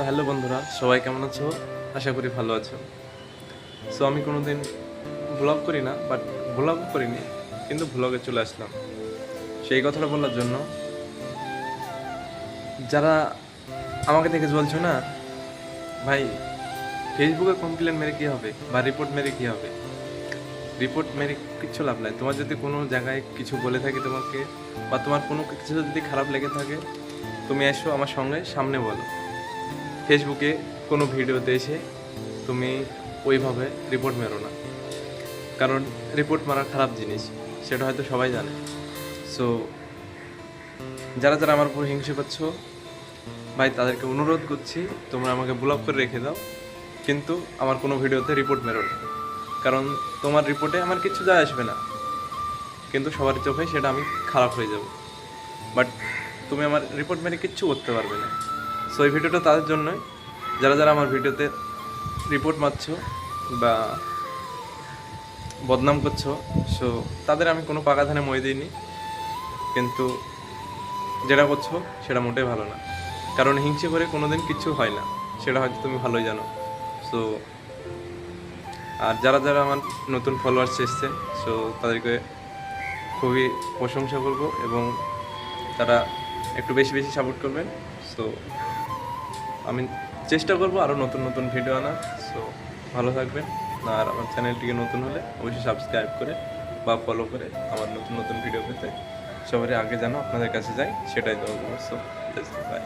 So hello বন্ধুরা, সবাই কেমন আছো? আশা করি ভালো আছো। সো আমি কোনো দিন ব্লগ করি না বাট ব্লগ করিনি, কিন্তু ব্লগে চলে আসলাম। সেই কথাটা বলার জন্য, যারা আমাকে দেখে বলছো না, ভাই, ফেসবুকে কমপ্লেন মেরে কী হবে? বা রিপোর্ট মেরে কী হবে? রিপোর্ট মেরে কিচ্ছু লাভ নাই। তোমার যদি কোনো জায়গায় কিছু বলে থাকে তোমাকে, বা তোমার কোনো কিছু যদি খারাপ লেগে থাকে, তুমি এসো আমার সঙ্গে, সামনে বলো। ফেসবুকে কোনো ভিডিওতে এসে তুমি ওইভাবে রিপোর্ট মেরো না। কারণ রিপোর্ট মারা খারাপ জিনিস, সেটা হয়তো সবাই জানে। সো যারা যারা আমার উপর হিংসে করছ, ভাই, তাদেরকে অনুরোধ করছি, তোমরা আমাকে ব্লক করে রেখে দাও। কিন্তু আমার কোনো ভিডিওতে রিপোর্ট মেরো না। কারণ তোমার রিপোর্টে আমার কিছু যায় আসবে না। কিন্তু সবার চোখে সেটা আমি খারাপ হয়ে যাব। বাট তুমি আমার রিপোর্ট মেরে কিচ্ছু করতে পারবে না। সো এই ভিডিওটা তাদের জন্যই। যারা যারা আমার ভিডিওতে রিপোর্ট মারছো বা বদনাম করছ সো তাদের আমি কোনো পাকা ধানে মই দিইনি। কিন্তু যেটা করছ, সেটা মোটেই ভালো না। কারণ হিংসে করে কোনো দিন কিচ্ছু হয় না। সেটা হয়তো তুমি ভালোই জানো। সো আর যারা যারা আমার নতুন ফলোয়ার্স এসছে সো তাদেরকে খুবই প্রশংসা করব এবং তারা একটু বেশি বেশি সাপোর্ট করবেন। সো আমি চেষ্টা করব আরও নতুন নতুন ভিডিও আনার সো ভালো থাকবেন। আর আমার চ্যানেলটিকে নতুন হলে অবশ্যই সাবস্ক্রাইব করে বা ফলো করে আমার নতুন নতুন ভিডিও পেতে। সবারই আগে যেন আপনাদের কাছে যাই, সেটাই দেবো সো বাই